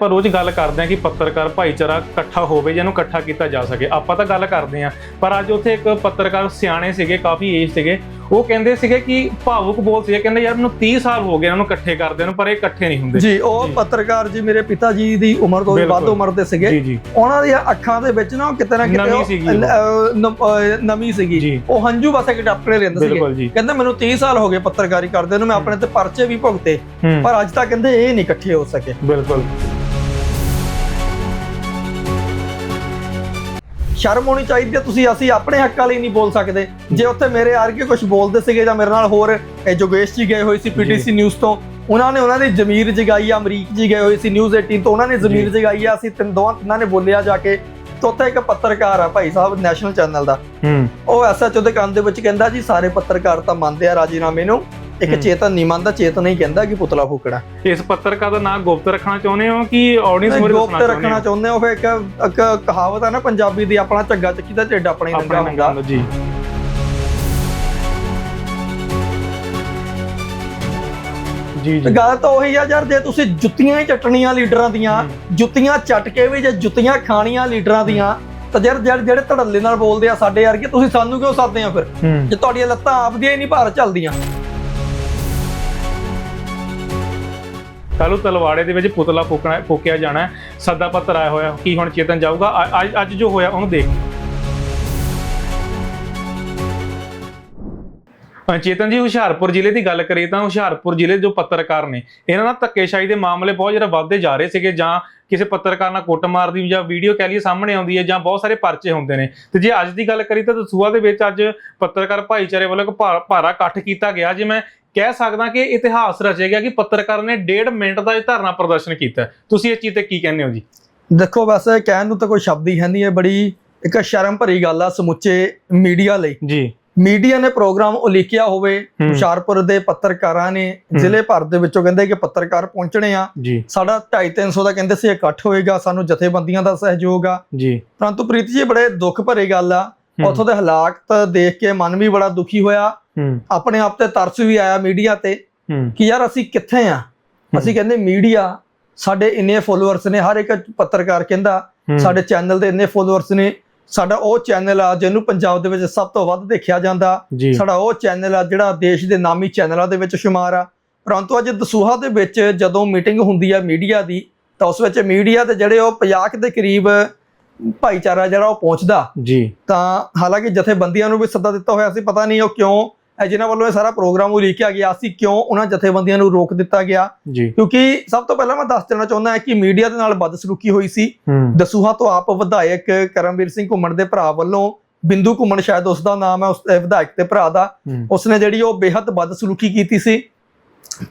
ਪਰ ਰੋਜ਼ ਗੱਲ ਕਰਦੇ ਆ ਕਿ ਪੱਤਰਕਾਰ ਭਾਈਚਾਰਾ ਇਕੱਠਾ ਹੋਵੇ ਜਾਂ ਇਹਨੂੰ ਇਕੱਠਾ ਕੀਤਾ ਜਾ ਸਕੇ। ਆਪਾਂ ਤਾਂ ਗੱਲ ਕਰਦੇ ਆ ਪਰ ਅੱਜ ਉੱਥੇ ਇੱਕ ਪੱਤਰਕਾਰ ਸਿਆਣੇ ਸੀਗੇ ਕਾਫੀ ਏਜ ਸੀਗੇ। ਉਹ ਕਹਿੰਦੇ ਸੀਗੇ ਕਿ ਭਾਵੁਕ ਬੋਲ ਸੀਗੇ। ਕਹਿੰਦੇ ਯਾਰ ਮੈਨੂੰ 30 ਸਾਲ ਹੋ ਗਏ ਇਹਨਾਂ ਨੂੰ ਇਕੱਠੇ ਕਰਦੇ ਨੂੰ ਪਰ ਇਹ ਇਕੱਠੇ ਨਹੀਂ ਹੁੰਦੇ। ਜੀ ਉਹ। ਪੱਤਰਕਾਰ ਜੀ ਮੇਰੇ ਪਿਤਾ ਜੀ ਦੀ ਉਮਰ ਤੋਂ ਵੀ ਵੱਧ। ਉਮਰ ਦੇ ਸੀਗੇ। ਉਹਨਾਂ ਦੀਆਂ ਅੱਖਾਂ ਦੇ ਵਿੱਚ ਨਾ ਕਿਤੇ ਨਾ ਕਿਤੇ ਨਮੀ ਸੀਗੀ ਉਹ। ਹੰਝੂ ਬਸ ਇੱਕ ਟੱਪੜੇ ਰਹਿੰਦੇ ਸੀਗੇ। ਕਹਿੰਦੇ ਮੈਨੂੰ 30 ਸਾਲ ਹੋ ਗਏ ਪੱਤਰਕਾਰੀ ਕਰਦੇ ਨੂੰ। ਮੈਂ ਆਪਣੇ ਤੇ ਪਰਚੇ ਵੀ ਭੁਗਤੇ ਪਰ ਅੱਜ ਤੱਕ ਕਹਿੰਦੇ ਇਹ ਨਹੀਂ ਇਕੱਠੇ ਹੋ ਸਕੇ। ਬਿਲਕੁਲ। ਸ਼ਰਮ ਹੋਣੀ ਚਾਹੀਦੀ ਹੈ ਤੁਸੀਂ ਅਸੀਂ ਆਪਣੇ ਹੱਕਾਂ ਲਈ ਨਹੀਂ ਬੋਲ ਸਕਦੇ। ਜੇ ਉੱਥੇ ਮੇਰੇ ਆਰਗੇ ਕੁਝ ਬੋਲਦੇ ਸੀਗੇ ਜਾਂ ਮੇਰੇ ਨਾਲ ਹੋਰ ਜੋਗੇਸ਼ ਜੀ ਗਏ ਹੋਏ ਸੀ ਪੀਟੀਸੀ ਨਿਊਜ਼ ਤੋਂ ਉਹਨਾਂ ਨੇ ਉਹਨਾਂ ਦੀ ਜ਼ਮੀਰ ਜਗਾਈ ਆ ਅਮਰੀਕ ਜੀ ਗਏ ਹੋਏ ਸੀ ਨਿਊਜ਼ 18 ਤੋਂ ਉਹਨਾਂ ਨੇ ਜ਼ਮੀਰ। ਜਗਾਈ ਆ ਅਸੀਂ ਤਿੰਨ ਦੋਵਾਂ ਤਿੰਨਾਂ ਨੇ ਬੋਲਿਆ ਜਾ ਕੇ ਉੱਥੇ ਇੱਕ ਪੱਤਰਕਾਰ ਆ ਭਾਈ ਸਾਹਿਬ ਨੈਸ਼ਨਲ ਚੈਨਲ ਦਾ। ਹੂੰ। ਉਹ ਐਸਐਚਓ ਦੇ ਕੰਨ ਦੇ ਵਿੱਚ ਕਹਿੰਦਾ ਜੀ ਸਾਰੇ ਪੱਤਰਕਾਰ ਤਾਂ ਮੰਨਦੇ ਆ ਰਾਜੀਨਾਮੇ ਨੂੰ। ਇੱਕ ਹੂੰ। ਚੇਤਨ ਨਹੀਂ ਮੰਨਦਾ ਚੇਤਨ ਹੀ ਕਹਿੰਦਾ ਕਿ ਪੁਤਲਾ ਫੂਕਣਾ ਇਸ ਪੱਤਰਕਾਰ ਦਾ ਨਾਮ ਗੁਪਤ ਰੱਖਣਾ ਚਾਹੁੰਦੇ ਹੋ ਕਿ ਆਡੀਅנס ਨੂੰ ਗੁਪਤ ਰੱਖਣਾ ਹੋ? ਚਾਹੁੰਦੇ ਹੋ ਫਿਰ ਇੱਕ ਇੱਕ ਕਹਾਵਤ ਆ ਨਾ ਪੰਜਾਬੀ ਦੀ ਆਪਣਾ ਝੱਗਾ ਚੱਕੀ ਦਾ ਢਿੱਡ ਆਪਣੇ ਨੰਗਾ ਹੁੰਦਾ। ਜੀ। ਜੀ ਜੀ। ਗੱਲ ਤਾਂ ਉਹੀ ਆ ਯਾਰ ਜੇ ਤੁਸੀਂ ਜੁੱਤੀਆਂ ਹੀ ਚੱਟਣੀਆਂ ਲੀਡਰਾਂ ਦੀਆਂ ਜੁੱਤੀਆਂ ਚੱਟ ਕੇ ਵੀ ਜੇ ਜੁੱਤੀਆਂ ਖਾਣੀਆਂ ਲੀਡਰਾਂ ਦੀਆਂ ਤਾਂ ਯਾਰ ਜਿਹੜੇ ਜਿਹੜੇ ਧੜੱਲੇ ਨਾਲ ਬੋਲਦੇ ਆ ਸਾਡੇ ਵਰਗੇ ਤੁਸੀਂ ਸਾਨੂੰ ਕਿਉਂ ਸਾਧਦੇ ਆ ਫਿਰ? ਹੂੰ। ਜੇ ਤੁਹਾਡੀਆਂ ਲੱਤਾਂ ਆਪਦੀਆਂ ਹੀ ਨਹੀਂ ਭਾਰ ਚੱਲਦੀਆਂ। ਕੱਲ੍ਹ ਨੂੰ ਤਲਵਾੜੇ ਦੇ ਵਿੱਚ ਪੁਤਲਾ ਫੂਕਣਾ ਫੂਕਿਆ ਜਾਣਾ ਹੈ। ਸੱਦਾ ਪੱਤਰ ਆਇਆ ਹੋਇਆ ਕੀ ਹੁਣ ਚੇਤਨ ਜਾਊਗਾ? ਅ- ਅੱਜ ਅੱਜ ਜੋ ਹੋਇਆ ਉਹਨੂੰ ਦੇਖ। ਅ, ਚੇਤਨ ਜੀ ਹੁਸ਼ਿਆਰਪੁਰ ਜ਼ਿਲ੍ਹੇ ਦੀ ਗੱਲ ਕਰੀਏ ਤਾਂ ਹੁਸ਼ਿਆਰਪੁਰ ਜ਼ਿਲ੍ਹੇ ਦੇ ਜੋ ਪੱਤਰਕਾਰ ਨੇ ਇਹਨਾਂ ਨਾਲ ਧੱਕੇਸ਼ਾਹੀ ਦੇ ਮਾਮਲੇ ਬਹੁਤ ਜ਼ਿਆਦਾ ਵੱਧਦੇ ਜਾ ਰਹੇ ਸੀਗੇ ਜਾਂ ਕਿਸੇ ਪੱਤਰਕਾਰ ਨਾਲ ਕੁੱਟਮਾਰ ਦੀ ਜਾਂ ਵੀਡੀਓ ਕਹਿ ਲਈਏ ਸਾਹਮਣੇ ਆਉਂਦੀ ਹੈ ਜਾਂ ਬਹੁਤ ਸਾਰੇ ਪਰਚੇ ਹੁੰਦੇ ਨੇ। ਤੇ ਜੇ ਅੱਜ ਦੀ ਗੱਲ ਕਰੀ ਤਾਂ ਦਸੂਆ ਦੇ ਵਿੱਚ ਅੱਜ ਪੱਤਰਕਾਰ ਭਾਈਚਾਰੇ ਵੱਲੋਂ ਇੱਕ ਭਾ- ਭਾਰਾ ਇਕੱਠ ਕੀਤਾ ਗਿਆ। ਜੇ ਮੈਂ ਕਹਿ ਸਕਦਾ ਕਿ ਇਤਿਹਾਸ ਰਚੇਗਾ ਕਿ ਪੱਤਰਕਾਰ ਨੇ ਡੇਢ ਮਿੰਟ ਦਾ ਇਹ ਧਰਨਾ ਪ੍ਰਦਰਸ਼ਨ ਕੀਤਾ। ਤੁਸੀਂ ਇਸ ਚੀਜ਼ ਤੇ ਕੀ ਕਹਿੰਦੇ ਹੋ ਜੀ? ਦੇਖੋ ਵੈਸੇ ਕਹਿਣ ਨੂੰ ਤਾਂ ਕੋਈ ਸ਼ਬਦ ਹੀ ਹੈ ਨਹੀਂ ਇਹ ਬੜੀ ਇੱਕ ਸ਼ਰਮ ਭਰੀ ਗੱਲ ਆ ਸਮੁੱਚੇ ਮੀਡੀਆ ਲਈ। ਜੀ। ਮੀਡੀਆ ਨੇ ਪ੍ਰੋਗਰਾਮ ਉਲੀਕਿਆ ਹੋਵੇ। ਹੁਸ਼ਿਆਰਪੁਰ ਦੇ ਪੱਤਰਕਾਰਾਂ ਨੇ ਜ਼ਿਲ੍ਹੇ ਭਰ ਦੇ ਵਿੱਚੋਂ ਕਹਿੰਦੇ ਕਿ ਪੱਤਰਕਾਰ ਪਹੁੰਚਣੇ ਆ। ਸਾਡਾ 250 ਦਾ ਕਹਿੰਦੇ ਸੀ ਇਕੱਠ ਹੋਏਗਾ ਸਾਨੂੰ ਜਥੇਬੰਦੀਆਂ ਦਾ ਸਹਿਯੋਗ ਆ। ਜੀ। ਪਰੰਤੂ ਪ੍ਰੀਤ ਜੀ ਬੜੇ ਦੁੱਖ ਭਰੀ ਗੱਲ ਆ। ਉੱਥੋਂ ਦੇ ਹਾਲਾਤ ਦੇਖ ਕੇ ਮਨ ਵੀ ਬੜਾ ਦੁਖੀ ਹੋਇਆ। ਆਪਣੇ ਆਪ ਤੇ ਤਰਸ ਵੀ ਆਇਆ ਮੀਡੀਆ ਤੇ ਕਿ ਯਾਰ ਅਸੀਂ ਕਿੱਥੇ ਆ? ਅਸੀਂ ਕਹਿੰਦੇ ਮੀਡੀਆ ਸਾਡੇ ਇੰਨੇ ਫੋਲੋਅਰਸ ਨੇ ਹਰ ਇੱਕ ਪੱਤਰਕਾਰ ਕਹਿੰਦਾ। ਸਾਡੇ ਚੈਨਲ ਦੇ ਇੰਨੇ ਫੋਲੋਅਰਸ ਨੇ ਸਾਡਾ ਉਹ ਚੈਨਲ ਆ ਜਿਹਨੂੰ ਪੰਜਾਬ ਦੇ ਵਿੱਚ ਸਭ ਤੋਂ ਵੱਧ ਦੇਖਿਆ ਜਾਂਦਾ। ਸਾਡਾ ਉਹ ਚੈਨਲ ਆ ਜਿਹੜਾ ਦੇਸ਼ ਦੇ ਨਾਮੀ ਚੈਨਲਾਂ ਦੇ ਵਿੱਚ ਸ਼ੁਮਾਰ ਆ। ਪਰੰਤੂ ਅੱਜ ਦਸੂਹਾ ਦੇ ਵਿੱਚ ਜਦੋਂ ਮੀਟਿੰਗ ਹੁੰਦੀ ਆ ਮੀਡੀਆ ਦੀ ਤਾਂ ਉਸ ਵਿੱਚ ਮੀਡੀਆ ਦੇ ਜਿਹੜੇ ਉਹ 50 ਦੇ ਕਰੀਬ ਭਾਈਚਾਰਾ ਜਿਹੜਾ ਉਹ ਪਹੁੰਚਦਾ। ਜੀ। ਤਾਂ ਹਾਲਾਂਕਿ ਜਥੇਬੰਦੀਆਂ ਨੂੰ ਵੀ ਸੱਦਾ ਦਿੱਤਾ ਹੋਇਆ ਸੀ ਪਤਾ ਨਹੀਂ ਉਹ ਕਿਉਂ ਜਿਨ੍ਹਾਂ ਵੱਲੋਂ ਇਹ ਸਾਰਾ ਪ੍ਰੋਗਰਾਮ ਉਲੀਕਿਆ ਗਿਆ ਸੀ ਕਿਉਂ ਉਹਨਾਂ ਜਥੇਬੰਦੀਆਂ ਨੂੰ ਰੋਕ ਦਿੱਤਾ ਗਿਆ? ਕਿਉਂਕਿ ਸਭ ਤੋਂ ਪਹਿਲਾਂ ਮੈਂ ਦੱਸ ਦੇਣਾ ਚਾਹੁੰਦਾ ਹਾਂ ਕਿ ਮੀਡੀਆ ਦੇ ਨਾਲ ਬਦਸਲੂਕੀ ਹੋਈ ਸੀ। ਦਸੂਹਾ ਤੋਂ ਆਪ ਵਿਧਾਇਕ ਕਰਮਵੀਰ ਸਿੰਘ ਘੁੰਮਣ ਦੇ ਭਰਾ ਵੱਲੋਂ ਬਿੰਦੂ ਘੁੰਮਣ ਸ਼ਾਇਦ ਉਸ ਦਾ ਨਾਮ ਹੈ ਉਸ ਵਿਧਾਇਕ ਦੇ ਭਰਾ ਦਾ। ਉਸਨੇ ਜਿਹੜੀ ਉਹ ਬੇਹੱਦ ਬਦਸਲੂਕੀ ਕੀਤੀ ਸੀ।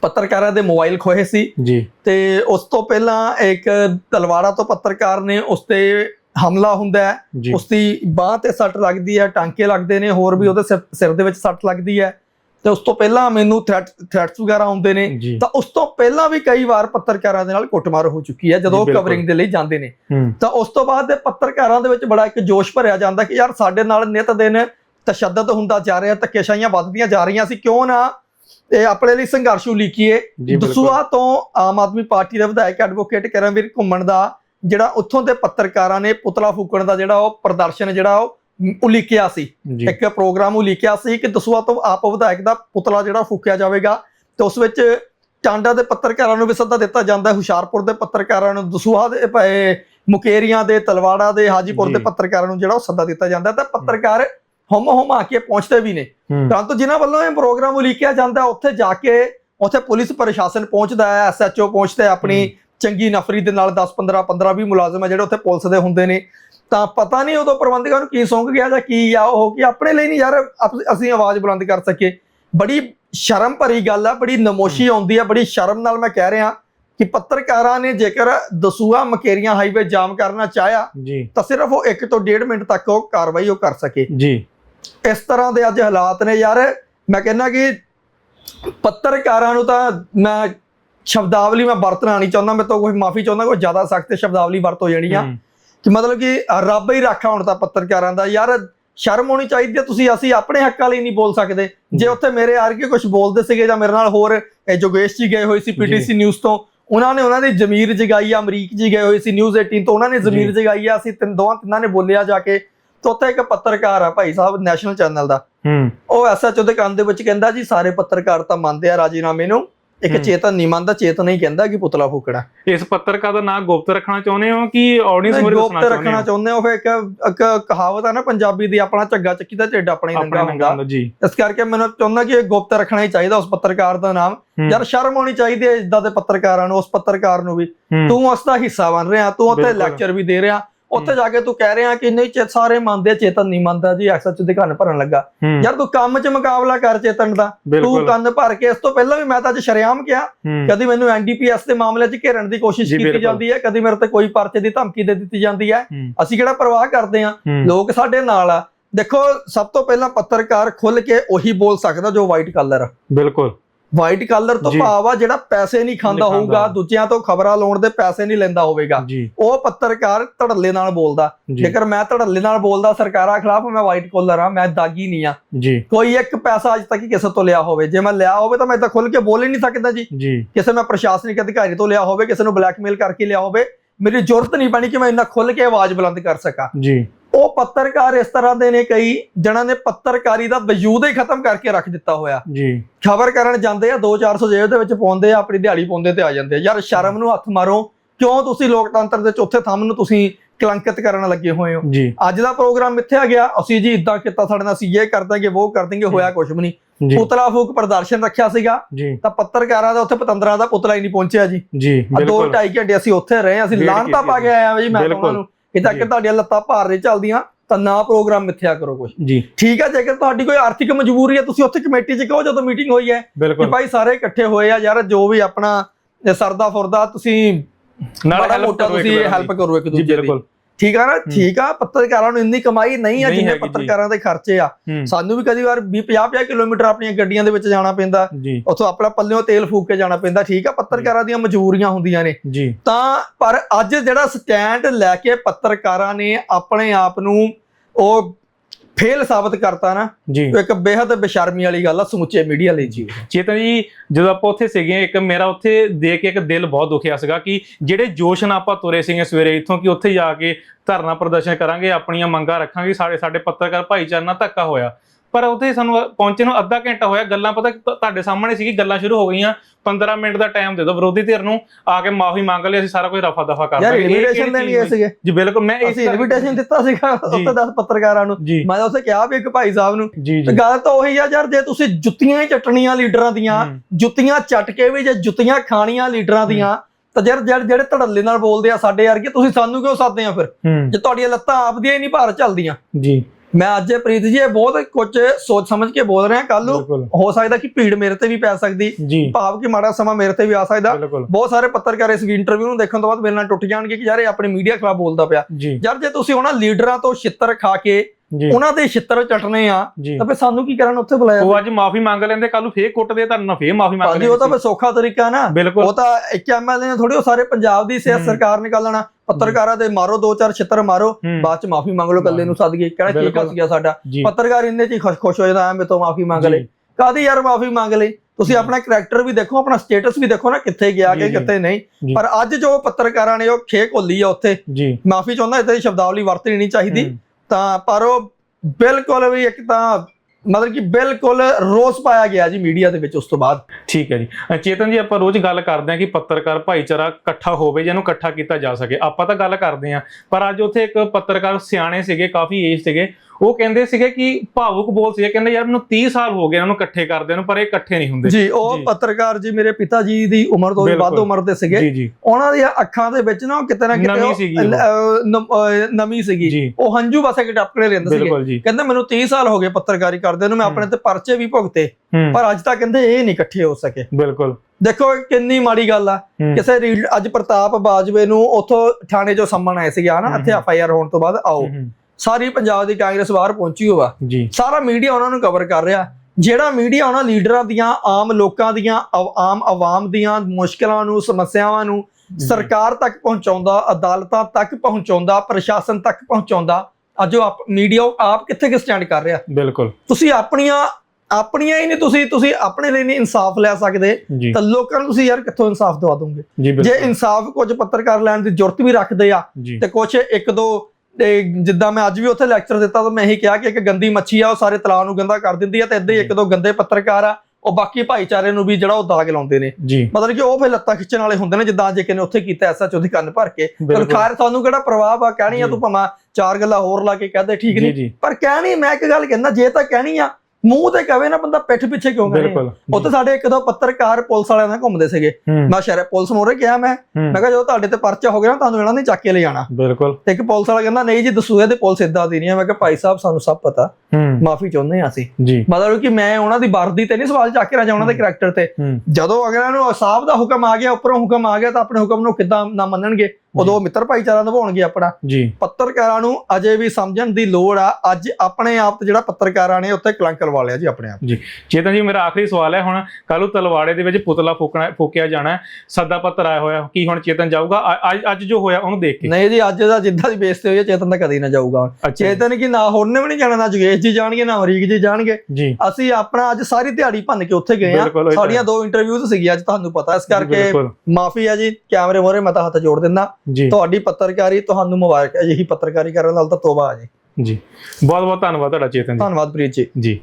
ਪੱਤਰਕਾਰਾਂ ਦੇ ਮੋਬਾਈਲ ਖੋਏ ਸੀ। ਜੀ। ਤੇ ਉਸ ਤੋਂ ਪਹਿਲਾਂ ਇੱਕ ਤਲਵਾੜਾ ਤੋਂ ਪੱਤਰਕਾਰ ਨੇ ਉਸ ਤੇ ਹਮਲਾ ਹੁੰਦਾ ਹੈ ਉਸ ਦੀ ਬਾਹ ਤੇ ਸੱਟ ਲੱਗਦੀ ਹੈ ਟਾਂਕੇ ਲੱਗਦੇ ਨੇ ਹੋਰ ਵੀ ਉਹਦੇ ਸਿਰ- ਦੇ ਵਿੱਚ ਸੱਟ ਲੱਗਦੀ ਹੈ। ਤੇ ਉਸ ਤੋਂ ਪਹਿਲਾਂ ਮੈਨੂੰ ਥ੍ਰੈਟ ਥ੍ਰੈਟਸ ਵਗੈਰਾ ਆਉਂਦੇ ਨੇ। ਤਾਂ ਉਸ ਤੋਂ ਪਹਿਲਾਂ ਵੀ ਕਈ ਵਾਰ ਪੱਤਰਕਾਰਾਂ ਦੇ ਨਾਲ ਕੁੱਟਮਾਰ ਹੋ ਚੁੱਕੀ ਹੈ ਜਦੋਂ ਉਹ। ਕਵਰਿੰਗ ਦੇ ਲਈ ਜਾਂਦੇ ਨੇ। ਤਾਂ ਉਸ ਤੋਂ ਬਾਅਦ ਦੇ ਪੱਤਰਕਾਰਾਂ ਦੇ ਵਿੱਚ ਬੜਾ ਇੱਕ ਜੋਸ਼ ਭਰਿਆ ਜਾਂਦਾ ਕਿ ਯਾਰ ਸਾਡੇ ਨਾਲ ਨਿਤ ਦਿਨ ਤਸ਼ੱਦਦ ਹੁੰਦਾ ਜਾ ਰਿਹਾ ਧੱਕੇਸ਼ਾਹੀਆਂ ਵੱਧਦੀਆਂ ਜਾ ਰਹੀਆਂ ਸੀ ਕਿਉਂ ਨਾ ਇਹ ਆਪਣੇ ਲਈ ਸੰਘਰਸ਼ ਉਲੀਕੀਏ। ਦਸੂਆ ਤੋਂ ਆਮ ਆਦਮੀ ਪਾਰਟੀ ਦੇ ਵਿਧਾਇਕ ਐਡਵੋਕੇਟ ਕਰਮਵੀਰ ਘੁੰਮਣ ਦਾ ਜਿਹੜਾ ਉੱਥੋਂ ਦੇ ਪੱਤਰਕਾਰਾਂ ਨੇ ਪੁਤਲਾ ਫੂਕਣ ਦਾ ਜਿਹੜਾ ਉਹ ਪ੍ਰਦਰਸ਼ਨ ਜਿਹੜਾ ਉਹ ਉਲੀਕਿਆ ਸੀ। ਇੱਕ ਪ੍ਰੋਗਰਾਮ ਉਲੀਕਿਆ ਸੀ ਕਿ ਦਸੂਆ ਤੋਂ ਆਪ ਵਿਧਾਇਕ ਦਾ ਪੁਤਲਾ ਜਿਹੜਾ ਫੂਕਿਆ ਜਾਵੇਗਾ ਤੇ ਉਸ ਵਿੱਚ ਟਾਂਡਾ ਦੇ ਪੱਤਰਕਾਰਾਂ ਨੂੰ ਵੀ ਸੱਦਾ ਦਿੱਤਾ ਜਾਂਦਾ ਹੈ ਹੁਸ਼ਿਆਰਪੁਰ ਦੇ ਪੱਤਰਕਾਰਾਂ ਨੂੰ ਦਸੂਹਾ ਦੇ ਪਏ ਮੁਕੇਰੀਆਂ ਦੇ ਤਲਵਾੜਾ ਦੇ ਹਾਜੀਪੁਰ ਦੇ। ਪੱਤਰਕਾਰਾਂ ਨੂੰ ਜਿਹੜਾ ਉਹ ਸੱਦਾ ਦਿੱਤਾ ਜਾਂਦਾ ਤਾਂ ਪੱਤਰਕਾਰ ਹਮ ਹਮ ਆ ਕੇ ਪਹੁੰਚਦੇ ਵੀ ਨੇ। ਪਰੰਤੂ ਜਿਨ੍ਹਾਂ ਵੱਲੋਂ ਇਹ ਪ੍ਰੋਗਰਾਮ ਉਲੀਕਿਆ ਜਾਂਦਾ ਉੱਥੇ ਜਾ ਕੇ ਉੱਥੇ ਪੁਲਿਸ ਪ੍ਰਸ਼ਾਸਨ ਪਹੁੰਚਦਾ ਹੈ ਐਸਐਚਓ ਪਹੁੰਚਦਾ ਹੈ ਆਪਣੀ ਚੰਗੀ ਨਫਰੀ ਦੇ ਨਾਲ 10 15 15 20 ਮੁਲਾਜ਼ਮ ਹੈ ਜਿਹੜੇ ਉੱਥੇ ਪੁਲਿਸ ਦੇ ਹੁੰਦੇ ਨੇ। ਤਾਂ ਪਤਾ ਨਹੀਂ ਉਦੋਂ ਪ੍ਰਬੰਧਕਾਂ ਨੂੰ ਕੀ ਸੌਂਕ ਗਿਆ ਜਾਂ ਕੀ ਆ ਉਹ ਕਿ ਆਪਣੇ ਲਈ ਨਹੀਂ ਯਾਰ ਅਸੀਂ ਆਵਾਜ਼ ਬੁਲੰਦ ਕਰ ਸਕੇ ਬੜੀ ਸ਼ਰਮ ਭਰੀ ਗੱਲ ਆ ਬੜੀ ਨਮੋਸ਼ੀ ਆਉਂਦੀ ਆ ਬੜੀ ਸ਼ਰਮ ਨਾਲ ਮੈਂ ਕਹਿ ਰਿਹਾ ਕਿ ਪੱਤਰਕਾਰਾਂ ਨੇ ਜੇਕਰ ਦਸੂਆ ਮਕੇਰੀਆਂ ਹਾਈਵੇ ਜਾਮ ਕਰਨਾ ਚਾਹਿਆ ਤਾਂ ਸਿਰਫ ਉਹ 1 ਤੋਂ 1.5 ਮਿੰਟ ਤੱਕ ਉਹ ਕਾਰਵਾਈ ਉਹ ਕਰ ਸਕੇ। ਜੀ। ਇਸ ਤਰ੍ਹਾਂ ਦੇ ਅੱਜ ਹਾਲਾਤ ਨੇ ਯਾਰ ਮੈਂ ਕਹਿੰਦਾ ਕਿ ਪੱਤਰਕਾਰਾਂ ਨੂੰ ਤਾਂ ਮੈਂ ਸ਼ਬਦਾਵਲੀ ਮੈਂ ਵਰਤਣਾ ਨਹੀਂ ਚਾਹੁੰਦਾ ਮੈਂ ਤਾਂ ਕੋਈ ਮਾਫੀ ਚਾਹੁੰਦਾ ਕੋਈ ਜ਼ਿਆਦਾ ਸਖਤ ਸ਼ਬਦਾਵਲੀ ਵਰਤ ਹੋ ਜਾਣੀ ਆ। ਕਿ ਮਤਲਬ ਕਿ ਰੱਬ ਹੀ ਰਾਖਾ ਹੁਣ ਤਾਂ ਪੱਤਰਕਾਰਾਂ ਦਾ। ਯਾਰ ਸ਼ਰਮ ਹੋਣੀ ਚਾਹੀਦੀ ਹੈ ਤੁਸੀਂ ਅਸੀਂ ਆਪਣੇ ਹੱਕਾਂ ਲਈ ਨਹੀਂ ਬੋਲ ਸਕਦੇ। ਜੇ ਉੱਥੇ ਮੇਰੇ ਆਰਗੇ ਕੁਝ ਬੋਲਦੇ ਸੀਗੇ ਜਾਂ ਮੇਰੇ ਨਾਲ ਹੋਰ ਜੋਗੇਸ਼ ਜੀ ਗਏ ਹੋਏ ਸੀ ਪੀਟੀਸੀ ਨਿਊਜ਼ ਤੋਂ ਉਹਨਾਂ ਨੇ ਉਹਨਾਂ ਦੀ ਜ਼ਮੀਰ ਜਗਾਈ ਆ ਅਮਰੀਕ ਜੀ ਗਏ ਹੋਏ ਸੀ ਨਿਊਜ਼ 18 ਤੋਂ ਉਹਨਾਂ ਨੇ ਜ਼ਮੀਰ। ਜਗਾਈ ਆ ਅਸੀਂ ਤਿੰਨ ਦੋਵਾਂ ਤਿੰਨਾਂ ਨੇ ਬੋਲਿਆ ਜਾ ਕੇ। ਤੇ ਉੱਥੇ ਇੱਕ ਪੱਤਰਕਾਰ ਆ ਭਾਈ ਸਾਹਿਬ ਨੈਸ਼ਨਲ ਚੈਨਲ ਦਾ। ਹੂੰ। ਉਹ ਐਸਐਚਓ ਦੇ ਕੰਨ ਦੇ ਵਿੱਚ ਕਹਿੰਦਾ ਜੀ ਸਾਰੇ ਪੱਤਰਕਾਰ ਤਾਂ ਮੰਨਦੇ ਆ ਰਾਜੀਨਾਮੇ ਨੂੰ। ਇੱਕ। ਚੇਤਨ ਨਹੀਂ ਮੰਨਦਾ ਚੇਤਨ ਹੀ ਕਹਿੰਦਾ ਕਿ ਪੁਤਲਾ ਫੂਕਣਾ। ਇਸ ਪੱਤਰਕਾਰ ਦਾ ਨਾਂ ਗੁਪਤ ਰੱਖਣਾ ਚਾਹੁੰਦੇ ਹੋ ਕਿ ਆਡੀਅנס ਬਾਰੇ ਗੁਪਤ ਰੱਖਣਾ ਚਾਹੁੰਦੇ ਹੋ ਫਿਰ ਇੱਕ ਇੱਕ ਕਹਾਵਤ ਆ ਨਾ ਪੰਜਾਬੀ ਦੀ ਆਪਣਾ ਝੱਗਾ ਚੱਕੀ ਦਾ ਢਿੱਡ ਆਪਣਾ ਹੀ ਨੰਗਾ ਹੁੰਦਾ। ਇਸ ਕਰਕੇ ਮੈਨੂੰ ਚਾਹੁੰਦਾ ਕਿ ਇਹ ਗੁਪਤ ਰੱਖਣਾ ਹੀ ਚਾਹੀਦਾ ਉਸ ਪੱਤਰਕਾਰ ਦਾ ਨਾਮ। ਯਾਰ ਸ਼ਰਮ ਹੋਣੀ ਚਾਹੀਦੀ ਹੈ ਇਦਾਂ ਦੇ ਪੱਤਰਕਾਰਾਂ ਨੂੰ ਉਸ ਪੱਤਰਕਾਰ ਨੂੰ ਵੀ। ਤੂੰ ਉਸ ਦਾ ਹਿੱਸਾ ਬਣ ਰਿਹਾ ਤੂੰ ਉੱਥੇ। ਲੈਕਚਰ ਵੀ ਦੇ ਰਿਹਾ। ਉੱਥੇ। ਜਾ ਕੇ ਤੂੰ ਕਹਿ ਰਿਹਾ ਕਿ ਨਹੀਂ ਚੇ ਸਾਰੇ ਮੰਨਦੇ ਚੇਤਨ ਨਹੀਂ ਮੰਨਦਾ ਜੀ ਐਸਐਚ ਦੇ ਕੰਨ ਭਰਨ ਲੱਗਾ। ਯਾਰ ਤੂੰ ਕੰਮ 'ਚ ਮੁਕਾਬਲਾ ਕਰ ਚੇਤਨ ਦਾ। ਤੂੰ ਕੰਨ ਭਰ ਕੇ ਇਸ ਤੋਂ ਪਹਿਲਾਂ ਵੀ ਮੈਂ ਤਾਂ ਅੱਜ ਸ਼ਰੇਆਮ ਕਿਹਾ ਕਦੀ ਮੈਨੂੰ ਐਨਡੀਪੀਐਸ ਦੇ ਮਾਮਲੇ 'ਚ ਘੇਰਨ ਦੀ ਕੋਸ਼ਿਸ਼ ਕੀਤੀ। ਜਾਂਦੀ ਹੈ ਕਦੀ ਮੇਰੇ ਤੇ ਕੋਈ ਪਰਚੇ ਦੀ ਧਮਕੀ ਦੇ ਦਿੱਤੀ ਜਾਂਦੀ ਹੈ। ਅਸੀਂ ਕਿਹੜਾ ਪਰਵਾਹ ਕਰਦੇ ਆ ਲੋਕ ਸਾਡੇ ਨਾਲ ਆ। ਦੇਖੋ ਸਭ ਤੋਂ ਪਹਿਲਾਂ ਪੱਤਰਕਾਰ ਖੁੱਲ ਕੇ ਉਹੀ ਬੋਲ ਸਕਦਾ ਜੋ ਵਾਈਟ ਕਲਰ ਬਿਲਕੁਲ। ਵਾਈਟ ਕਲਰ ਤੋਂ। ਭਾਵ ਆ ਜਿਹੜਾ ਪੈਸੇ ਨਹੀਂ ਖਾਂਦਾ। ਹੋਊਗਾ ਦੂਜਿਆਂ ਤੋਂ ਖਬਰਾਂ ਲਾਉਣ ਦੇ ਪੈਸੇ ਨਹੀਂ ਲੈਂਦਾ ਹੋਵੇਗਾ। ਉਹ ਪੱਤਰਕਾਰ ਧੜੱਲੇ ਨਾਲ ਬੋਲਦਾ। ਜੇਕਰ ਮੈਂ ਧੜੱਲੇ ਨਾਲ ਬੋਲਦਾ ਸਰਕਾਰਾਂ ਖਿਲਾਫ ਮੈਂ ਵਾਈਟ ਕਾਲਰ ਆ ਮੈਂ ਦਾਗੀ ਨਹੀਂ ਆ ਕੋਈ ਇੱਕ ਪੈਸਾ ਅੱਜ ਤੱਕ ਹੀ ਕਿਸੇ ਤੋਂ ਲਿਆ ਹੋਵੇ। ਜੇ ਮੈਂ ਲਿਆ ਹੋਵੇ ਤਾਂ ਮੈਂ ਤਾਂ ਖੁੱਲ ਕੇ ਬੋਲ ਹੀ ਨਹੀਂ ਸਕਦਾ ਜੀ। ਕਿਸੇ ਮੈਂ ਪ੍ਰਸ਼ਾਸਨਿਕ ਅਧਿਕਾਰੀ ਤੋਂ ਲਿਆ ਹੋਵੇ ਕਿਸੇ ਨੂੰ ਬਲੈਕਮੇਲ ਕਰਕੇ ਲਿਆ ਹੋਵੇ ਮੇਰੀ ਜ਼ਰੂਰਤ ਨਹੀਂ ਬਣੀ ਕਿ ਮੈਂ ਇੰਨਾ ਖੁੱਲ ਕੇ ਆਵਾਜ਼ ਬੁਲੰਦ ਕਰ ਸਕਾਂ। ਜੀ। ਉਹ ਪੱਤਰਕਾਰ ਇਸ ਤਰ੍ਹਾਂ ਦੇ ਨੇ ਕਈ ਜਿਨ੍ਹਾਂ ਨੇ ਪੱਤਰਕਾਰੀ ਦਾ ਵਜੂਦ ਹੀ ਖਤਮ ਕਰਕੇ ਰੱਖ ਦਿੱਤਾ ਹੋਇਆ। ਜੀ। ਖਬਰ ਕਰਨ ਜਾਂਦੇ ਆ 2-400 ਜੇਬ ਦੇ ਵਿੱਚ ਪਾਉਂਦੇ ਆ ਆਪਣੀ ਦਿਹਾੜੀ ਪਾਉਂਦੇ ਤੇ ਆ ਜਾਂਦੇ ਆ। ਯਾਰ ਸ਼ਰਮ ਨੂੰ ਹੱਥ ਮਾਰੋ ਕਿਉਂ ਤੁਸੀਂ ਲੋਕਤੰਤਰ ਦੇ ਚੌਥੇ ਥੰਮ ਨੂੰ ਤੁਸੀਂ ਕਲੰਕਿਤ ਕਰਨ ਲੱਗੇ ਹੋਏ ਹੋ? ਜੀ। ਅੱਜ ਦਾ ਪ੍ਰੋਗਰਾਮ ਇੱਥੇ ਆ ਗਿਆ। ਅਸੀਂ ਜੀ ਇਦਾਂ ਕੀਤਾ ਸਾਡੇ ਨਾਲ ਅਸੀਂ ਇਹ ਕਰ ਦਾਂਗੇ ਉਹ ਕਰ ਦਾਂਗੇ ਹੋਇਆ ਕੁਝ ਵੀ ਨਹੀਂ। ਪੁਤਲਾ ਫੂਕ ਪ੍ਰਦਰਸ਼ਨ ਰੱਖਿਆ ਸੀਗਾ। ਤਾਂ ਪੱਤਰਕਾਰਾਂ ਦਾ ਉੱਥੇ ਪਤੰਦਰਾਂ ਦਾ ਪੁਤਲਾ ਹੀ ਨਹੀਂ ਪਹੁੰਚਿਆ ਜੀ। ਜੀ ਆ ਦੋ ਬਿਲਕੁਲ। ਢਾਈ ਘੰਟੇ ਅਸੀਂ ਉੱਥੇ ਰਹੇ ਅਸੀਂ ਲਾਂਤਾ ਪਾ ਕੇ ਆਏ ਆ ਜੀ ਮੈਂ ਉਹਨਾਂ। ਨੂੰ ਕਿ ਤੱਕ। ਤੁਹਾਡੀਆਂ ਲੱਤਾਂ ਭਾਰ ਨਹੀਂ ਚੱਲਦੀਆਂ ਤਾਂ ਨਾ ਪ੍ਰੋਗਰਾਮ ਮਿੱਥਿਆ ਕਰੋ ਕੁਝ ਜੀ। ਠੀਕ ਹੈ ਜੇਕਰ ਤੁਹਾਡੀ ਕੋਈ ਆਰਥਿਕ ਮਜਬੂਰੀ ਹੈ ਤੁਸੀਂ ਉੱਥੇ ਕਮੇਟੀ 'ਚ ਕਹੋ ਜਦੋਂ ਮੀਟਿੰਗ ਹੋਈ ਹੈ? ਕਿ ਭਾਈ ਸਾਰੇ ਇਕੱਠੇ ਹੋਏ ਆ ਯਾਰ ਜੋ ਵੀ ਆਪਣਾ ਇਹ ਸਰਦਾ ਫੁਰਦਾ ਤੁਸੀਂ ਨਾਲ ਹੈਲਪ ਕਰੋ ਤੁਸੀਂ। ਹੈਲਪ ਕਰੋ ਇੱਕ ਦੂਜੇ ਦੀ। ਬਿਲਕੁਲ। ਠੀਕ ਆ ਨਾ? ਠੀਕ ਆ ਪੱਤਰਕਾਰਾਂ ਨੂੰ ਇੰਨੀ ਕਮਾਈ ਨਹੀਂ ਆ ਜਿੰਨੇ। ਪੱਤਰਕਾਰਾਂ ਦੇ ਖਰਚੇ ਆ। ਸਾਨੂੰ ਵੀ ਕਦੀ ਵਾਰ 20 50 50 ਕਿਲੋਮੀਟਰ ਆਪਣੀਆਂ ਗੱਡੀਆਂ ਦੇ ਵਿੱਚ ਜਾਣਾ ਪੈਂਦਾ। ਉੱਥੋਂ ਆਪਣਾ ਪੱਲਿਓਂ ਤੇਲ ਫੂਕ ਕੇ ਜਾਣਾ ਪੈਂਦਾ ਠੀਕ ਆ? ਪੱਤਰਕਾਰਾਂ ਦੀਆਂ ਮਜਬੂਰੀਆਂ ਹੁੰਦੀਆਂ ਨੇ। ਤਾਂ ਪਰ ਅੱਜ ਜਿਹੜਾ ਸਟੈਂਡ ਲੈ ਕੇ ਪੱਤਰਕਾਰਾਂ ਨੇ ਆਪਣੇ ਆਪ ਨੂੰ ਉਹ ਫੇਲ ਸਾਬਤ ਕਰਤਾ ਨਾ ਜੀ। ਇੱਕ ਬੇਹੱਦ ਬੇਸ਼ਰਮੀ ਵਾਲੀ ਗੱਲ ਆ ਸਮੁੱਚੇ ਮੀਡੀਆ ਲਈ ਜੀ। ਚੇਤਨ ਜੀ ਜਦੋਂ ਆਪਾਂ ਉੱਥੇ ਸੀਗੇ ਇੱਕ ਮੇਰਾ ਉੱਥੇ ਦੇਖ ਕੇ ਇੱਕ ਦਿਲ ਬਹੁਤ ਦੁਖਿਆ ਸੀਗਾ ਕਿ ਜਿਹੜੇ ਜੋਸ਼ ਨਾਲ ਆਪਾਂ ਤੁਰੇ ਸੀਗੇ ਸਵੇਰੇ ਇੱਥੋਂ ਕਿ ਉੱਥੇ ਜਾ ਕੇ ਧਰਨਾ ਪ੍ਰਦਰਸ਼ਨ ਕਰਾਂਗੇ ਆਪਣੀਆਂ ਮੰਗਾਂ ਰੱਖਾਂਗੇ ਸਾਡੇ ਸਾਡੇ ਪੱਤਰਕਾਰ ਭਾਈਚਾਰੇ ਨਾਲ ਧੱਕਾ ਹੋਇਆ। ਪਰ ਉੱਥੇ ਸਾਨੂੰ ਪਹੁੰਚੇ ਨੂੰ ਅੱਧਾ ਘੰਟਾ ਹੋਇਆ ਗੱਲਾਂ ਪਤਾ ਤੁਹਾਡੇ ਸਾਹਮਣੇ ਸੀਗੀ ਗੱਲਾਂ ਸ਼ੁਰੂ ਹੋ ਗਈਆਂ। 15 ਮਿੰਟ ਦਾ ਟਾਈਮ ਦੇ ਦਿਓ ਵਿਰੋਧੀ ਧਿਰ ਨੂੰ ਆ ਕੇ ਮਾਫੀ ਮੰਗ ਲਈ ਅਸੀਂ ਸਾਰਾ ਕੁਝ ਰਫਾ ਦਫਾ ਕਰ ਯਾਰ ਦਾਂਗੇ ਇਨਵੀਟੇਸ਼ਨ ਦੇਣ ਹੋਈ? ਸੀਗੇ? ਜੀ ਬਿਲਕੁਲ ਮੈਂ ਇਸ ਇਨਵੀਟੇਸ਼ਨ ਦਿੱਤਾ ਸੀਗਾ। ਉੱਥੇ 10 ਪੱਤਰਕਾਰਾਂ ਨੂੰ। ਮੈਂ ਉੱਥੇ ਕਿਹਾ ਵੀ ਇੱਕ ਭਾਈ ਸਾਹਿਬ ਨੂੰ ਗੱਲ ਤਾਂ ਉਹੀ ਆ ਯਾਰ ਜੇ ਤੁਸੀਂ ਜੁੱਤੀਆਂ ਹੀ ਚੱਟਣੀਆਂ ਲੀਡਰਾਂ ਦੀਆਂ ਜੁੱਤੀਆਂ ਚੱਟ ਕੇ ਵੀ ਜੇ ਜੁੱਤੀਆਂ ਖਾਣੀਆਂ ਲੀਡਰਾਂ ਦੀਆਂ ਤਾਂ ਯਾਰ ਜਿਹੜੇ ਧੜੱਲੇ ਨਾਲ ਬੋਲਦੇ ਆ ਸਾਡੇ ਵਰਗੇ ਤੁਸੀਂ ਸਾਨੂੰ ਕਿਉਂ ਸਾਧਦੇ ਆ ਫਿਰ? ਜੇ ਤੁਹਾਡੀਆਂ ਲੱਤਾਂ ਆਪਦੀਆਂ ਹੀ ਨਹੀਂ ਭਾਰ ਚੱਲਦੀਆਂ। ਜੀ। ਮੈਂ ਅੱਜ ਪ੍ਰੀਤ ਜੀ ਇਹ ਬਹੁਤ ਕੁਝ ਸੋਚ ਸਮਝ ਕੇ ਬੋਲ ਰਿਹਾ ਕੱਲ ਹੋ ਸਕਦਾ ਕਿ ਭੀੜ ਮੇਰੇ ਤੇ ਵੀ ਪੈ ਸਕਦੀ ਭਾਵ ਕਿ ਮਾੜਾ ਸਮਾਂ ਮੇਰੇ ਤੇ ਵੀ ਆ ਸਕਦਾ। ਬਹੁਤ ਸਾਰੇ ਪੱਤਰਕਾਰ ਇਸ ਇੰਟਰਵਿਊ ਨੂੰ ਦੇਖਣ ਤੋਂ ਬਾਅਦ ਮੇਰੇ ਨਾਲ ਟੁੱਟ ਜਾਣਗੇ ਕਿ ਯਾਰ ਇਹ ਆਪਣੀ ਮੀਡੀਆ ਖਿਲਾਫ ਬੋਲਦਾ ਪਿਆ। ਯਾਰ ਜੇ ਤੁਸੀਂ ਉਹਨਾਂ ਲੀਡਰਾਂ ਤੋਂ ਛਿੱਤਰ ਖਾ ਕੇ ਉਹਨਾਂ ਦੇ ਛਿੱਤਰ ਚੱਟਣੇ ਆ ਤਾਂ ਫਿਰ ਸਾਨੂੰ ਕੀ ਕਰਨ ਉੱਥੇ ਬੁਲਾਇਆ ਉਹ ਅੱਜ ਮਾਫੀ ਮੰਗ ਲੈਂਦੇ ਕੱਲ ਨੂੰ ਫੇਰ ਕੁੱਟਦੇ ਤੁਹਾਨੂੰ ਨਾਲ ਫੇਰ ਮਾਫੀ ਮੰਗ ਭਾਜੀ ਉਹ ਤਾਂ ਫਿਰ ਸੌਖਾ ਤਰੀਕਾ ਨਾ। ਉਹ ਤਾਂ ਇੱਕ ਐਮਐਲਏ ਨੇ ਥੋੜੀ ਉਹ ਸਾਰੇ ਪੰਜਾਬ ਦੀ ਸਿਹਤ। ਸਰਕਾਰ ਨੇ ਲੈਣਾ। ਪੱਤਰਕਾਰਾਂ ਦੇ ਮਾਰੋ ਦੋ ਚਾਰ ਛਿੱਤਰ ਮਾਰੋ ਬਾਅਦ ਚ ਮਾਫੀ ਮੰਗ ਲਓ ਕੱਲੇ ਨੂੰ ਸੱਦ ਕੇ ਕਹਿਣਾ ਕੀ। ਫਸ ਗਿਆ ਸਾਡਾ? ਪੱਤਰਕਾਰ ਇੰਨੇ ਚ ਖੁਸ਼ ਹੋ ਜਾਂਦਾ ਐ ਮੇਰੇ ਤੋਂ ਮਾਫੀ ਮੰਗ ਲਈ। ਕਾਦੀ ਯਾਰ ਮਾਫੀ ਮੰਗ ਲਈ? ਤੁਸੀਂ। ਆਪਣਾ ਕੈਰੈਕਟਰ ਵੀ ਦੇਖੋ ਆਪਣਾ ਸਟੇਟਸ ਵੀ ਦੇਖੋ ਨਾ ਕਿੱਥੇ ਗਿਆ ਕਿ। ਕਿੱਥੇ ਨਹੀਂ। ਪਰ ਅੱਜ ਜੋ ਪੱਤਰਕਾਰਾਂ ਨੇ ਉਹ ਖੇ ਘੋਲੀ ਆ ਉੱਥੇ ਮਾਫੀ ਚਾਹੁੰਦਾ ਇਦਾਂ ਦੀ ਸ਼ਬਦਾਵਲੀ ਵਰਤਣੀ ਨਹੀਂ ਚਾਹੀਦੀ। ਤਾਂ ਪਰ ਉਹ ਬਿਲਕੁਲ ਵੀ ਇੱਕ ਤਾਂ ਮਤਲਬ ਕਿ ਬਿਲਕੁਲ ਰੋਸ ਪਾਇਆ ਗਿਆ ਜੀ ਮੀਡੀਆ ਦੇ ਵਿੱਚ ਉਸ ਤੋਂ ਬਾਅਦ। ਠੀਕ ਹੈ ਜੀ। ਚੇਤਨ ਜੀ, ਆਪਾਂ ਰੋਜ਼ ਗੱਲ ਕਰਦੇ ਹਾਂ ਕਿ ਪੱਤਰਕਾਰ ਭਾਈਚਾਰਾ ਇਕੱਠਾ ਹੋਵੇ ਜਾਂ ਇਹਨੂੰ ਇਕੱਠਾ ਕੀਤਾ ਜਾ ਸਕੇ। ਆਪਾਂ ਤਾਂ ਗੱਲ ਕਰਦੇ ਹਾਂ, ਪਰ ਅੱਜ ਉੱਥੇ ਇੱਕ ਪੱਤਰਕਾਰ ਸਿਆਣੇ ਸੀਗੇ, ਕਾਫੀ ਏਜ ਸੀਗੇ ਉਹ ਕਹਿੰਦੇ ਸੀਗੇ ਕਿ ਭਾਵੁਕ ਬੋਲ ਸੀਗੇ ਕਹਿੰਦੇ ਯਾਰ ਮੈਨੂੰ 30 ਸਾਲ ਹੋ ਗਏ ਇਹਨਾਂ ਨੂੰ ਇਕੱਠੇ ਕਰਦੇ ਨੂੰ ਪਰ ਇਹ ਇਕੱਠੇ ਨਹੀਂ ਹੁੰਦੇ। ਜੀ ਉਹ। ਪੱਤਰਕਾਰ ਜੀ ਮੇਰੇ ਪਿਤਾ ਜੀ ਦੀ ਉਮਰ ਤੋਂ ਵੀ ਵੱਧ। ਉਮਰ ਦੇ ਸੀਗੇ। ਉਹਨਾਂ ਦੀਆਂ ਅੱਖਾਂ ਦੇ ਵਿੱਚ ਨਾ ਕਿਤੇ ਨਾ ਕਿਤੇ ਨਮੀ ਸੀਗੀ ਉਹ। ਹੰਝੂ ਵਸੇ ਕੇ ਟਪਕੜੇ ਰਹਿੰਦੇ ਸੀਗੇ। ਕਹਿੰਦੇ ਮੈਨੂੰ 30 ਸਾਲ ਹੋ ਗਏ ਪੱਤਰਕਾਰੀ ਕਰਦੇ ਨੂੰ ਮੈਂ ਆਪਣੇ ਤੇ ਪਰਚੇ ਵੀ ਭੁਗਤੇ। ਪਰ ਅੱਜ ਤੱਕ ਕਹਿੰਦੇ ਇਹ ਨਹੀਂ ਇਕੱਠੇ ਹੋ ਸਕੇ। ਬਿਲਕੁਲ। ਦੇਖੋ ਕਿੰਨੀ ਮਾੜੀ ਗੱਲ ਆ। ਕਿਸੇ ਅੱਜ ਪ੍ਰਤਾਪ ਬਾਜਵੇ ਨੂੰ ਉਥੋਂ ਥਾਣੇ ਚੋਂ ਸੰਮਣ ਆਏ ਸੀਗਾ ਨਾ ਹੂੰ, ਇੱਥੇ। ਐਫ ਆਈ ਆਰ ਹੋਣ ਤੋਂ ਬਾਅਦ ਆਓ। ਸਾਰੀ ਪੰਜਾਬ ਦੀ ਕਾਂਗਰਸ ਬਾਹਰ ਪਹੁੰਚੀ ਜੀ। ਸਾਰਾ ਮੀਡੀਆ ਉਹਨਾਂ ਨੂੰ ਕਵਰ ਕਰ ਰਿਹਾ। ਜਿਹੜਾ ਮੀਡੀਆ ਉਹਨਾਂ ਲੀਡਰਾਂ ਦੀਆਂ ਆਮ ਲੋਕਾਂ ਦੀਆਂ ਆਮ ਆਵਾਮ ਦੀਆਂ ਮੁਸ਼ਕਲਾਂ ਨੂੰ ਸਮੱਸਿਆਵਾਂ ਨੂੰ ਸਰਕਾਰ ਤੱਕ ਪਹੁੰਚਾਉਂਦਾ ਅਦਾਲਤਾਂ ਤੱਕ ਪਹੁੰਚਾਉਂਦਾ ਪ੍ਰਸ਼ਾਸਨ ਤੱਕ ਪਹੁੰਚਾਉਂਦਾ ਅੱਜ ਉਹ ਮੀਡੀਆ ਆਪ ਕਿੱਥੇ ਕਿ ਸਟੈਂਡ ਕਰ ਰਿਹਾ। ਬਿਲਕੁਲ। ਤੁਸੀਂ ਆਪਣੀਆਂ ਆਪਣੀਆਂ ਹੀ ਨਹੀਂ ਤੁਸੀਂ ਤੁਸੀਂ ਆਪਣੇ ਲਈ ਨਹੀਂ ਇਨਸਾਫ ਲੈ ਸਕਦੇ। ਤਾਂ ਲੋਕਾਂ ਨੂੰ ਤੁਸੀਂ ਯਾਰ ਕਿੱਥੋਂ ਇਨਸਾਫ ਦਵਾ ਦੋਗੇ? ਜੀ ਇਨਸਾਫ ਕੁਝ ਪੱਤਰਕਾਰ ਲੈਣ ਦੀ ਜ਼ਰੂਰਤ ਵੀ ਰੱਖਦੇ ਆ ਤੇ ਕੁਝ ਇੱਕ ਦੋ ਜਿੱਦਾਂ ਮੈਂ ਅੱਜ ਵੀ ਉੱਥੇ ਲੈਕਚਰ ਦਿੱਤਾ ਤਾਂ ਮੈਂ ਇਹੀ ਕਿਹਾ ਕਿ ਇੱਕ ਗੰਦੀ ਮੱਛੀ ਆ ਉਹ ਸਾਰੇ ਤਲਾਅ ਨੂੰ ਗੰਦਾ ਕਰ ਦਿੰਦੀ ਆ ਤੇ ਏਦਾਂ ਹੀ ਇੱਕ ਦੋ ਗੰਦੇ ਪੱਤਰਕਾਰ ਆ ਉਹ ਬਾਕੀ ਭਾਈਚਾਰੇ ਨੂੰ ਵੀ ਜਿਹੜਾ ਉਹ ਦਾਗ ਲਾਉਂਦੇ ਨੇ। ਮਤਲਬ ਕਿ ਉਹ ਫਿਰ ਲੱਤਾਂ ਖਿੱਚਣ ਵਾਲੇ ਹੁੰਦੇ ਨੇ ਜਿੱਦਾਂ ਜੇ ਕਿਨੇ ਉੱਥੇ ਕੀਤਾ ਐਸਐਚਓ ਦੀ ਕੰਨ ਭਰ ਕੇ। ਖਾਰ ਤੁਹਾਨੂੰ ਕਿਹੜਾ ਪ੍ਰਭਾਵ ਆ? ਕਹਿਣੀ ਆ। ਤੂੰ ਭਾਵੇਂ ਚਾਰ ਗੱਲਾਂ ਹੋਰ ਲਾ ਕੇ ਕਹਦੇ ਠੀਕ ਨਹੀਂ ਪਰ ਕਹਿਣੀ ਮੈਂ ਇੱਕ ਗੱਲ ਕਹਿੰਦਾ ਜੇ ਤਾਂ ਕਹਿਣੀ ਆ ਮੂੰਹ ਤੇ ਕਵੇ ਨਾ ਬੰਦਾ ਪਿੱਠ ਪਿੱਛੇ ਕਿਉਂ ਬਿਲਕੁਲ। ਉੱਥੇ ਸਾਡੇ ਇੱਕ ਦੋ ਪੱਤਰਕਾਰ ਪੁਲਿਸ ਵਾਲਿਆਂ ਨਾਲ ਘੁੰਮਦੇ ਸੀਗੇ। ਮੈਂ ਸ਼ਹਿਰ ਪੁਲਿਸ ਮੋਰੇ ਕਿਹਾ ਮੈਂ ਮੈਂ ਕਿਹਾ ਜਦੋਂ ਤੁਹਾਡੇ ਤੇ ਪਰਚਾ ਹੋ ਗਿਆ ਨਾ ਤੁਹਾਨੂੰ ਇਹਨਾਂ ਨੇ ਚੱਕ ਕੇ ਲੈ ਜਾਣਾ। ਬਿਲਕੁਲ। ਤੇ ਇੱਕ ਪੁਲਿਸ ਵਾਲਾ ਕਹਿੰਦਾ ਨਹੀਂ ਜੀ ਦਸੂਏ ਦੇ ਪੁਲਿਸ ਇਦਾਂ ਦੀ ਨਹੀਂ ਹੈ। ਮੈਂ ਕਿਹਾ ਭਾਈ ਸਾਹਿਬ ਸਾਨੂੰ ਸਭ ਪਤਾ। ਮਾਫੀ ਚਾਹੁੰਦੇ ਹਾਂ ਅਸੀਂ। ਜੀ। ਮਤਲਬ ਕਿ ਮੈਂ ਉਹਨਾਂ ਦੀ ਵਰਦੀ ਤੇ ਨਹੀਂ ਸਵਾਲ ਚੱਕ ਕੇ ਰਾਜਾ ਉਹਨਾਂ ਦੇ। ਕੈਰੈਕਟਰ ਤੇ। ਜਦੋਂ ਅਗਰ ਨੂੰ ਸਾਹਿਬ ਦਾ ਹੁਕਮ ਆ ਗਿਆ ਉੱਪਰੋਂ ਹੁਕਮ ਆ ਗਿਆ ਤਾਂ ਆਪਣੇ ਹੁਕਮ ਨੂੰ ਕਿੱਦਾਂ ਨਾ ਮੰਨਣਗੇ? ਉਦੋਂ ਮਿੱਤਰ ਭਾਈਚਾਰਾ ਨਿਭਾਉਣਗੇ ਆਪਣਾ। ਜੀ। ਪੱਤਰਕਾਰਾਂ ਨੂੰ ਅਜੇ ਵੀ ਸਮਝਣ ਦੀ ਲੋੜ ਆ। ਅੱਜ ਆਪਣੇ ਆਪ ਤੇ ਜਿਹੜਾ ਪੱਤਰਕਾਰਾਂ ਨੇ ਉੱਤੇ ਕਲੰਕ ਲਵਾ ਲਿਆ ਜੀ ਆਪਣੇ ਆਪ। ਚੇਤਨ ਜੀ ਮੇਰਾ ਆਖਰੀ ਸਵਾਲ ਹੈ ਹੁਣ। ਕੱਲ੍ਹ ਨੂੰ ਤਲਵਾੜੇ ਦੇ ਵਿੱਚ ਪੁਤਲਾ ਫੂਕਣਾ ਫੂਕਿਆ ਜਾਣਾ ਸੱਦਾ ਪੱਤਰ ਆਇਆ ਹੋਇਆ। ਕੀ ਹੁਣ ਚੇਤਨ ਜਾਊਗਾ? ਅੱਜ ਅੱਜ ਜੋ ਹੋਇਆ ਉਹਨੂੰ ਦੇਖ ਕੇ। ਨਹੀਂ ਜੀ ਅੱਜ ਦਾ ਜਿੱਦਾਂ ਦੀ ਬੇਇੱਜ਼ਤੀ ਹੋਈ ਹੈ ਚੇਤਨ ਤਾਂ ਕਦੀ ਨਾ ਜਾਊਗਾ ਹੁਣ। ਜੀ। ਚੇਤਨ ਕੀ ਨਾ ਹੋਰ ਨੇ ਵੀ ਨਹੀਂ ਜਾਣਾ ਨਾ ਜੁਗੇਸ਼ ਜੀ ਜਾਣਗੇ ਨਾ ਅਮਰੀਕ ਜੀ ਜਾਣਗੇ। ਜੀ। ਅਸੀਂ ਆਪਣਾ ਅੱਜ ਸਾਰੀ ਦਿਹਾੜੀ ਭੰਨ ਕੇ ਉੱਥੇ ਗਏ ਆ ਸਾਡੀਆਂ ਦੋ ਇੰਟਰਵਿਊਜ਼ ਸੀਗੀਆਂ ਅੱਜ ਤੁਹਾਨੂੰ ਪਤਾ। ਇਸ ਕਰਕੇ ਮਾਫੀ ਆ ਜੀ ਕੈਮਰੇ ਮੋਰੇ ਮੈਂ ਤਾਂ ਹੱਥ ਜੋੜ ਦਿੰਦਾ। ਤੁਹਾਡੀ ਪੱਤਰਕਾਰੀ ਤੁਹਾਨੂੰ ਮੁਬਾਰਕ ਹੈ ਇਹੀ ਪੱਤਰਕਾਰੀ ਕਰਨ ਨਾਲ ਤਾਂ ਤੋਬਾ ਆ ਜੀ। ਜੀ। ਬਹੁਤ ਬਹੁਤ ਧੰਨਵਾਦ ਤੁਹਾਡਾ ਚੇਤਨ ਜੀ। ਧੰਨਵਾਦ ਪ੍ਰੀਤ ਜੀ। ਜੀ।